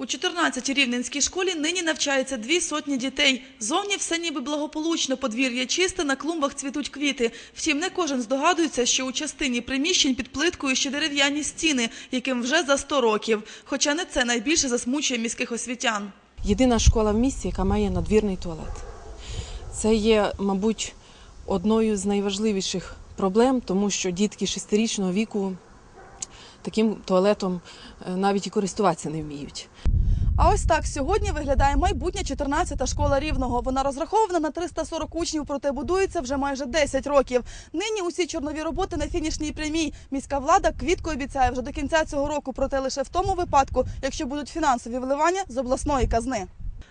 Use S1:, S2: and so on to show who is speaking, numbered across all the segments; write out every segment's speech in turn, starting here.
S1: У 14-й рівненській школі нині навчається дві сотні дітей. Зовні все ніби благополучно, подвір'я чисте, на клумбах цвітуть квіти. Втім, не кожен здогадується, що у частині приміщень під плиткою ще дерев'яні стіни, яким вже за 100 років. Хоча не це найбільше засмучує міських освітян.
S2: Єдина школа в місті, яка має надвірний туалет. Це є, мабуть, одною з найважливіших проблем, тому що дітки шестирічного віку таким туалетом е, навіть і користуватися не вміють.
S1: А ось так сьогодні виглядає майбутня 14-та школа Рівного. Вона розрахована на 340 учнів, проте будується вже майже 10 років. Нині усі чорнові роботи на фінішній прямій. Міська влада квітко обіцяє вже до кінця цього року, проте лише в тому випадку, якщо будуть фінансові вливання з обласної казни.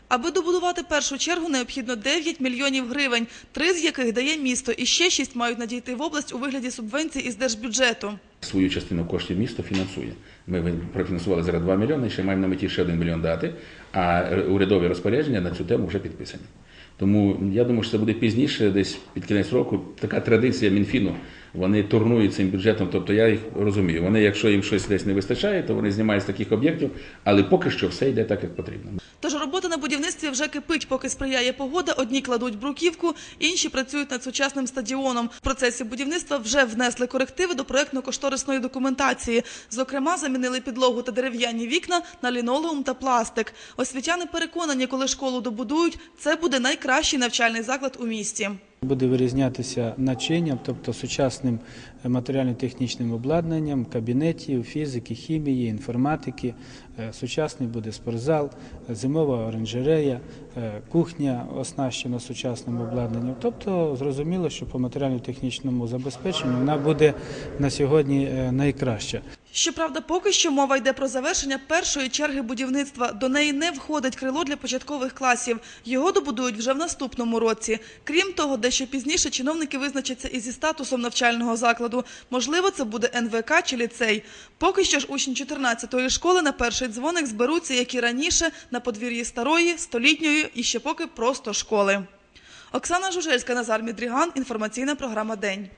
S1: Аби добудувати першу чергу, необхідно 9 мільйонів гривень, три з яких дає місто, і ще шість мають надійти в область у вигляді субвенцій із держбюджету.
S3: Свою частину коштів місто фінансує. Ми профінансували зараз 2 мільйони, ще маємо на меті ще 1 мільйон дати, а урядові розпорядження на цю тему вже підписані. Тому я думаю, що це буде пізніше, десь під кінець року. Така традиція Мінфіну. Вони турнують цим бюджетом. Тобто я їх розумію. Вони, якщо їм щось десь не вистачає, то вони знімають з таких об'єктів, але поки що все йде так, як потрібно.
S1: Тож робота на будівництві вже кипить, поки сприяє погода. Одні кладуть бруківку, інші працюють над сучасним стадіоном. В процесі будівництва вже внесли корективи до проектно-кошторисної документації. Зокрема, замінили підлогу та дерев'яні вікна на лінолеум та пластик. Освітяни переконані, коли школу добудують, це буде найкращий навчальний заклад у місті.
S4: Буде вирізнятися начинням, тобто сучасним матеріально-технічним обладнанням кабінетів, фізики, хімії, інформатики. Е, Сучасний буде спортзал, зимова оранжерея, е, кухня оснащена сучасним обладнанням. Тобто зрозуміло, що по матеріально-технічному забезпеченню вона буде на сьогодні е, найкраща.
S1: Щоправда, поки що мова йде про завершення першої черги будівництва. До неї не входить крило для початкових класів. Його добудують вже в наступному році. Крім того, дещо пізніше чиновники визначаться і зі статусом навчального закладу. Можливо, це буде НВК чи ліцей. Поки що ж учні 14-ї школи на перший дзвоник зберуться, як і раніше, на подвір'ї старої, столітньої і ще поки просто школи. Оксана Жужельська, Назар Мідріган. Інформаційна програма День.